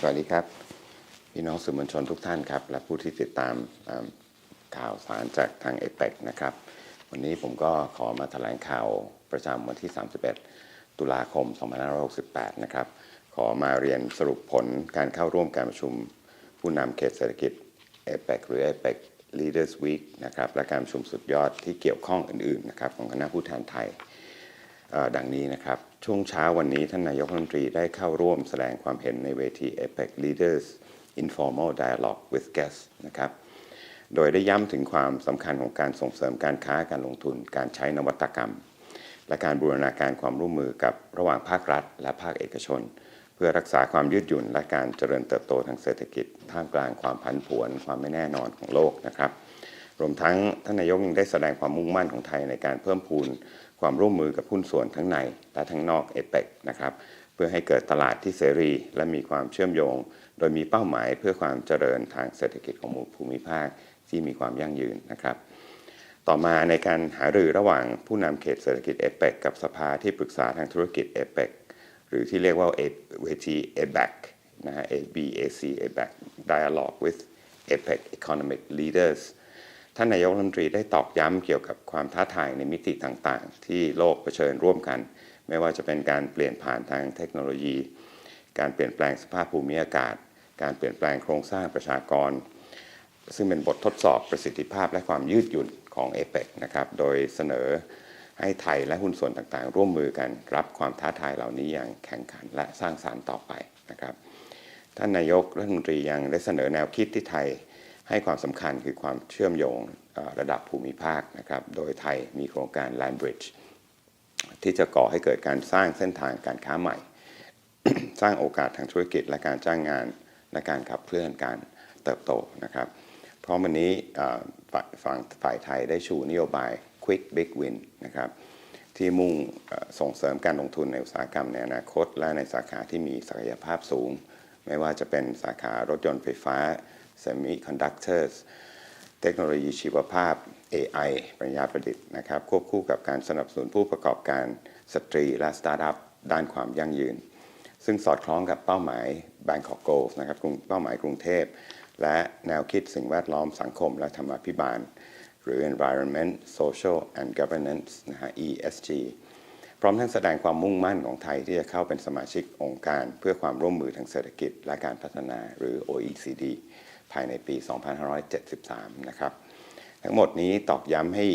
สวัสดีครับ พี่น้องสื่อมวลชนทุกท่านครับ และผู้ที่ติดตามข่าวสารจากทางเอเปกนะครับ วันนี้ผมก็ขอมาแถลงข่าวประจำวันที่ 31 ตุลาคม 2568 นะครับ ขอมาเรียนสรุปผลการเข้าร่วมการประชุมผู้นำเขตเศรษฐกิจเอเปกหรือ APEC Leaders Week นะครับและการประชุมสุดยอดที่เกี่ยวข้องอื่นๆนะครับของคณะผู้แทนไทย ดังนี้นะครับ ช่วงเช้าวันนี้ท่านนายกรัฐมนตรีได้เข้าร่วมแสดงความเห็นในเวที APEC Leaders Informal Dialogue with Guests นะครับโดยได้ย้ำถึงความสำคัญของการส่งเสริมการค้าการลงทุน การใช้นวัตกรรม และการบูรณาการความร่วมมือกับระหว่างภาครัฐ และภาคเอกชน เพื่อรักษาความยืดหยุ่น และการเจริญเติบโตทางเศรษฐกิจ ท่ามกลางความผันผวน ความไม่แน่นอนของโลกนะครับ รวมทั้งท่านนายกยังได้แสดงความมุ่งมั่นของไทยในการเพิ่มพูน ความร่วมมือกับหุ้นส่วนทั้งในและทั้งนอกเอเปกนะครับเพื่อให้เกิดตลาดที่เสรี และมีความเชื่อมโยง โดยมีเป้าหมายเพื่อความเจริญทางเศรษฐกิจของภูมิภาคที่มีความยั่งยืนนะครับต่อมาในการหารือระหว่างผู้นำเขตเศรษฐกิจเอเปกกับสภาที่ปรึกษาทางธุรกิจเอเปกหรือที่เรียกว่าเวที ABAC นะฮะ ABAC ABAC Dialogue with APEC Economic Leaders ท่านนายกรัฐมนตรีได้ตอกย้ำเกี่ยวกับความท้าทายในมิติต่างๆ ที่โลกเผชิญร่วมกัน ไม่ว่าจะเป็นการเปลี่ยนผ่านทางเทคโนโลยี การเปลี่ยนแปลงสภาพภูมิอากาศ การเปลี่ยนแปลงโครงสร้างประชากร ซึ่งเป็นบททดสอบประสิทธิภาพและความยืดหยุ่นของเอเปกนะครับโดยเสนอให้ไทยและหุ้นส่วนต่างๆ ร่วมมือกันรับความท้าทายเหล่านี้อย่างแข่งขันและสร้างสารรค์ต่อไปนะครับท่านนายกรัฐมนตรียังได้เสนอแนวคิดที่ไทย ให้ความสำคัญคือความเชื่อมโยงระดับภูมิภาคนะครับ โดยไทยมีโครงการ Land Bridge ที่จะก่อให้เกิดการสร้างเส้นทางการค้าใหม่ สร้างโอกาสทางธุรกิจและการจ้างงานและการขับเคลื่อนการเติบโตนะครับ เพราะวันนี้ฝั่งฝ่ายไทยได้ชูนโยบาย Quick Big Win นะครับที่มุ่งส่งเสริมการลงทุนในอุตสาหกรรมในอนาคต และในสาขาที่มีศักยภาพสูง ไม่ว่าจะเป็นสาขารถยนต์ไฟฟ้า Semiconductors เทคโนโลยีชีวภาพ AI ปัญญาประดิษฐ์นะครับควบคู่กับการสนับสนุนผู้ประกอบการสตรีและสตาร์ทอัพด้านความยั่งยืน ซึ่งสอดคล้องกับเป้าหมาย Bangkok Goals นะครับเป้าหมายกรุงเทพ และแนวคิดสิ่งแวดล้อมสังคมและธรรมาภิบาล หรือ Environment Social and Governance นะฮะ ESG พร้อมทั้งแสดงความมุ่งมั่นของไทยที่จะเข้าเป็นสมาชิกองค์การ เพื่อความร่วมมือทางเศรษฐกิจและการพัฒนาหรือ OECD ภายในปี 2573 นะครับ ทั้งหมดนี้ตอกย้ำให้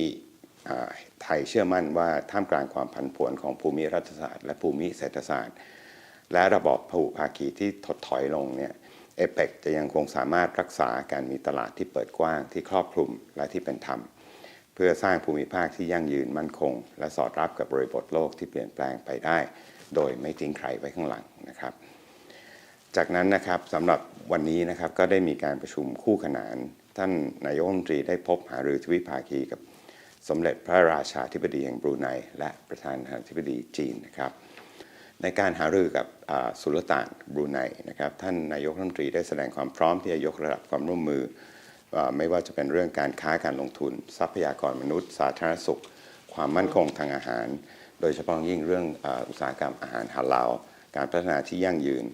ไทยเชื่อมั่นว่าท่ามกลางความผันผวนของภูมิรัฐศาสตร์และภูมิเศรษฐศาสตร์ และระบอบพหุภาคีที่ถดถอยลงเนี่ยเอเปกจะยังคงสามารถรักษาการมีตลาดที่เปิดกว้างที่ครอบคลุมและที่เป็นธรรม เพื่อสร้างภูมิภาคที่ยั่งยืนมั่นคง และสอดรับกับบริบทโลกที่เปลี่ยนแปลงไปได้ โดยไม่ทิ้งใครไว้ข้างหลังนะครับ จากนั้นนะครับสำหรับวันนี้นะครับก็ได้มีการประชุมคู่ขนาน ท่านนายกรัฐมนตรีได้พบหารือทวิภาคีกับสมเด็จพระราชาธิบดีแห่งบรูไนและประธานาธิบดีจีนนะครับในการหารือกับสุลต่านบรูไนนะครับท่านนายกรัฐมนตรีได้แสดงความพร้อมที่จะยกระดับความร่วมมืออไม่ว่าจะเป็นเรื่องการค้าการลงทุน ทรัพยากรมนุษย์ สาธารณสุข ความมั่นคงทางอาหาร โดยเฉพาะยิ่งเรื่องอ,อุตสาหกรรมอาหารฮาลาลการพัฒนาที่ยั่งยืน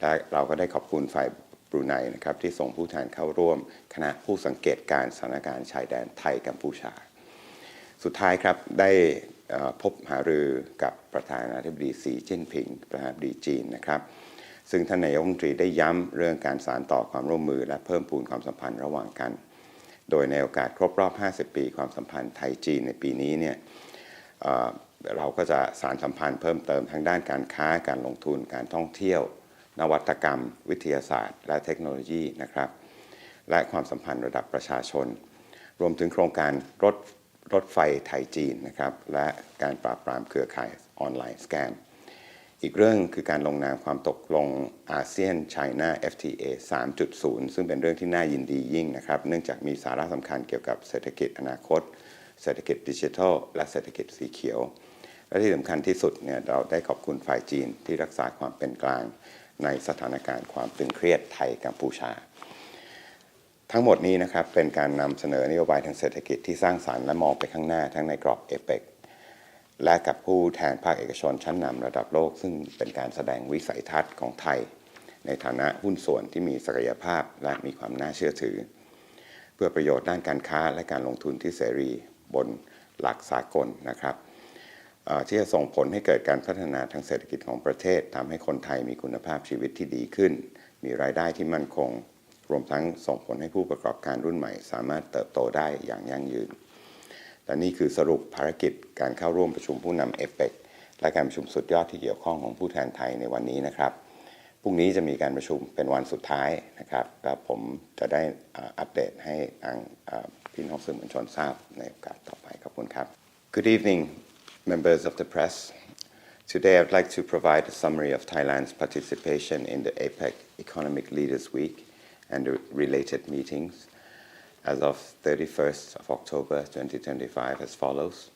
และเราก็ได้ขอบคุณฝ่ายบรูไนนะครับที่ส่งผู้แทนเข้าร่วม คณะผู้สังเกตการณ์สถานการณ์ชายแดนไทยกัมพูชา สุดท้ายครับได้พบหารือกับประธานาธิบดีสีจิ้นผิง ประธานาธิบดีจีนนะครับ ซึ่งท่านนายกรัฐมนตรีได้ย้ำเรื่องการสานต่อความร่วมมือ และเพิ่มพูนความสัมพันธ์ระหว่างกัน โดยในโอกาสครบรอบ 50 ปีความสัมพันธ์ไทยจีนในปีนี้เนี่ยเเราก็จะสารสัมพันธ์เพิ่มเติมทั้งด้านการค้าการลงทุนการท่องเที่ยว นวัตกรรม วิทยาศาสตร์ และเทคโนโลยีนะครับ และความสัมพันธ์ระดับประชาชน รวมถึงโครงการรถรถไฟไทยจีนนะครับ และการปราบปรามเครือข่ายออนไลน์สแกมอีกเรื่องคือการลงนามความตกลงอาเซียนไชน่า FTA 3.0 ซึ่งเป็นเรื่องที่น่ายินดียิ่งนะครับ เนื่องจากมีสาระสำคัญเกี่ยวกับเศรษฐกิจอนาคต เศรษฐกิจดิจิทัล และเศรษฐกิจสีเขียว และที่สำคัญที่สุดเนี่ยเราได้ขอบคุณฝ่ายจีนที่รักษาความเป็นกลาง ในสถานการณ์ความตึงเครียดไทยกัมพูชา ทั้งหมดนี้นะครับเป็นการนำเสนอนโยบายทางเศรษฐกิจที่สร้างสารรค์และมองไปข้างหน้าทั้งในกรอบเอเปกและกับผู้แทนภาคเอกชนชั้นนำระดับโลก ซึ่งเป็นการแสดงวิสัยทัศน์ของไทย ในฐานะหุ้นส่วนที่มีศักยภาพและมีความน่าเชื่อถือ เพื่อประโยชน์ด้านการค้าและการลงทุนที่เสรีบนหลักสากลนะครับ ที่จะส่งผลให้เกิดการพัฒนาทางเศรษฐกิจของประเทศทำให้คนไทยมีคุณภาพชีวิตที่ดีขึ้น มีรายได้ที่มั่นคง รวมทั้งส่งผลให้ผู้ประกอบการรุ่นใหม่ สามารถเติบโตได้อย่างยั่งยืน และนี่คือสรุปภารกิจการเข้าร่วมประชุมผู้นำเอเปกและการประชุมสุดยอดที่เกี่ยวข้องของผู้แทนไทยในวันนี้นะครับพรุ่งนี้จะมีการประชุมเป็นวันสุดท้ายนะครับแล้วผมจะได้อัปเดตให้ทางอ่าพี่น้องสื่อมวลชนทราบในโอกาสต่อไปขอบคุณครับ Good evening members of the press Today I'd like to provide a summary of Thailand's participation in the APEC Economic Leaders Week and the related meetings as of 31st of October 2025 as follows.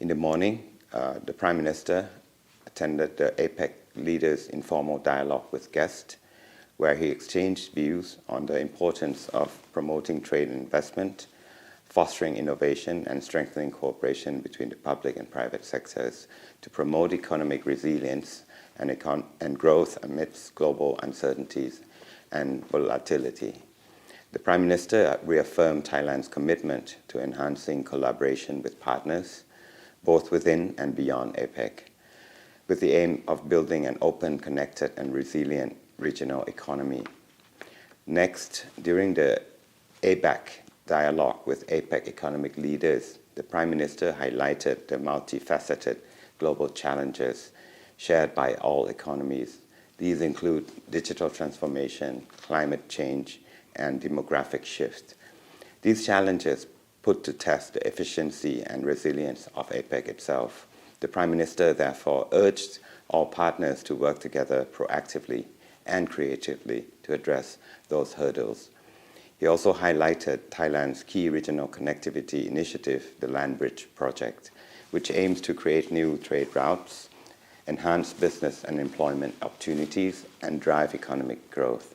In the morning, uh, the Prime Minister attended the APEC leaders' informal dialogue with guests, where he exchanged views on the importance of promoting trade and investment, fostering innovation, and strengthening cooperation between the public and private sectors to promote economic resilience and, econ- and growth amidst global uncertainties and volatility. The Prime Minister reaffirmed Thailand's commitment to enhancing collaboration with partners, both within and beyond APEC, with the aim of building an open, connected, and resilient regional economy. Next, during the APEC dialogue with APEC economic leaders, the Prime Minister highlighted the multifaceted global challenges shared by all economies. These include digital transformation, climate change, and demographic shift. These challenges put to test the efficiency and resilience of APEC itself. The Prime Minister therefore urged all partners to work together proactively and creatively to address those hurdles. He also highlighted Thailand's key regional connectivity initiative, the Land Bridge Project, which aims to create new trade routes, enhance business and employment opportunities, and drive economic growth.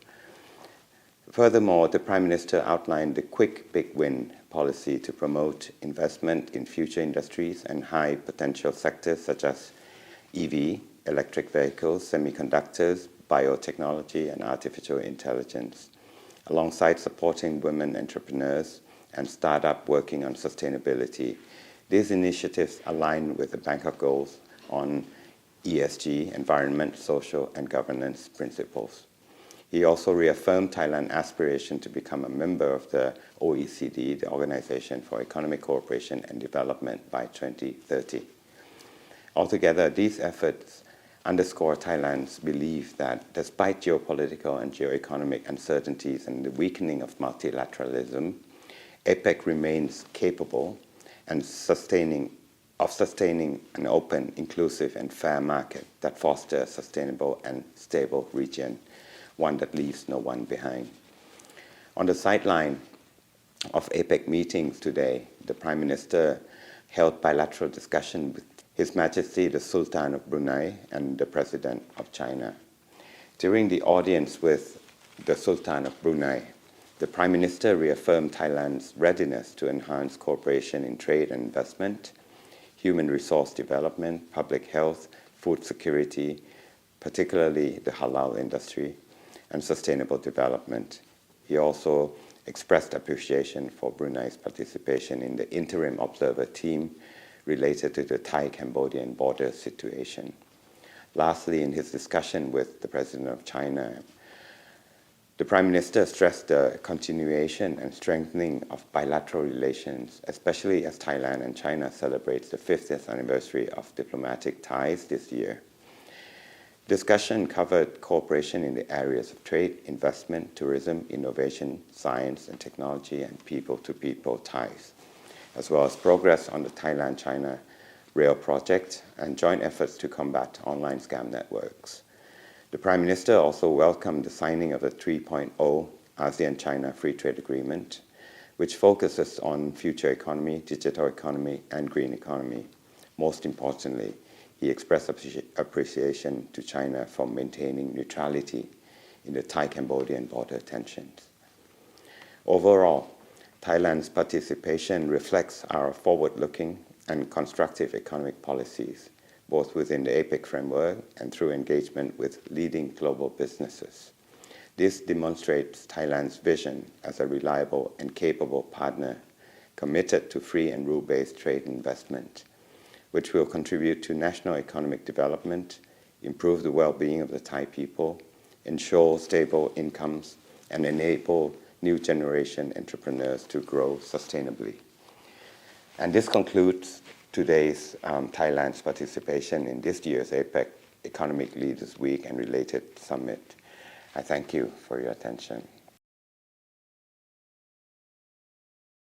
Furthermore, the Prime Minister outlined the Quick Big Win policy to promote investment in future industries and high potential sectors such as EV, electric vehicles, semiconductors, biotechnology, and artificial intelligence, alongside supporting women entrepreneurs and startups working on sustainability. These initiatives align with the Bangkok goals on ESG, environment, social, and governance principles. He also reaffirmed Thailand's aspiration to become a member of the OECD, the Organization for Economic Cooperation and Development, by 2030. Altogether, these efforts underscore Thailand's belief that despite geopolitical and geoeconomic uncertainties and the weakening of multilateralism, APEC remains capable and sustaining of sustaining an open, inclusive, and fair market that fosters a sustainable and stable region, one that leaves no one behind. On the sideline of APEC meetings today, the Prime Minister held bilateral discussion with His Majesty the Sultan of Brunei and the President of China. During the audience with the Sultan of Brunei, the Prime Minister reaffirmed Thailand's readiness to enhance cooperation in trade and investment, human resource development, public health, food security, particularly the halal industry, and sustainable development. He also expressed appreciation for Brunei's participation in the interim observer team related to the Thai Cambodian border situation. Lastly, in his discussion with the President of China, the Prime Minister stressed the continuation and strengthening of bilateral relations, especially as Thailand and China celebrates the 50th anniversary of diplomatic ties this year. Discussion covered cooperation in the areas of trade, investment, tourism, innovation, science and technology, and people to people ties, as well as progress on the Thailand China rail project and joint efforts to combat online scam networks. The Prime Minister also welcomed the signing of the 3.0 ASEAN China Free Trade Agreement, which focuses on future economy, digital economy, and green economy. Most importantly, he expressed appreci- appreciation to China for maintaining neutrality in the Thai Cambodian border tensions. Overall, Thailand's participation reflects our forward looking and constructive economic policies, both within the APEC framework and through engagement with leading global businesses. This demonstrates Thailand's vision as a reliable and capable partner committed to free and rule based trade investment, which will contribute to national economic development, improve the well being of the Thai people, ensure stable incomes, and enable new generation entrepreneurs to grow sustainably. And this concludes today's um, Thailand's participation in this year's APEC Economic Leaders Week and related summit. I thank you for your attention.